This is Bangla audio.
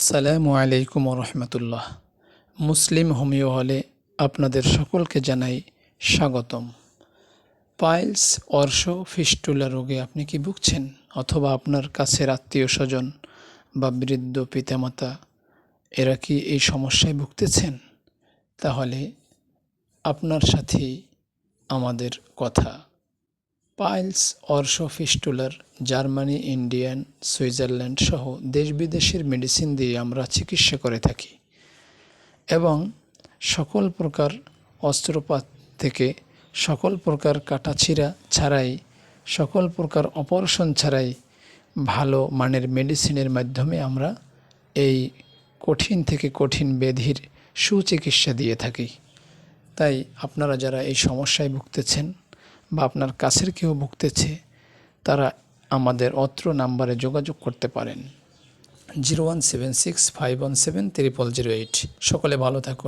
আসসালামু আলাইকুম রহমতুল্লাহ। মুসলিম হোমিও হলে আপনাদের সকলকে জানাই স্বাগতম। পাইলস, অর্শ, ফিস্টুলা রোগে আপনি কি ভুগছেন? অথবা আপনার কাছের আত্মীয় স্বজন বা বৃদ্ধ পিতামাতা, এরা কি এই সমস্যায় ভুগতেছেন? তাহলে আপনার সাথেই আমাদের কথা। পাইলস, অর্শ ফিস্টুলার, জার্মানি, ইন্ডিয়ান, সুইজারল্যান্ড সহ দেশ বিদেশের মেডিসিন দিয়ে আমরা চিকিৎসা করে থাকি এবং সকল প্রকার অস্ত্রোপাত থেকে সকল প্রকার কাটাছিড়া ছাড়াই, সকল প্রকার অপারেশন ছাড়াই ভালো মানের মেডিসিনের মাধ্যমে আমরা এই কঠিন থেকে কঠিন ব্যাধির সুচিকিৎসা দিয়ে থাকি। তাই আপনারা যারা এই সমস্যায় ভুগতেছেন বা আপনার কাছের কেউ ভুগতেছে, তারা আমাদের অত্র নাম্বারে যোগাযোগ করতে পারেন। Zero one seven six five one seven triple zero eight. সকলে ভালো থাকুন।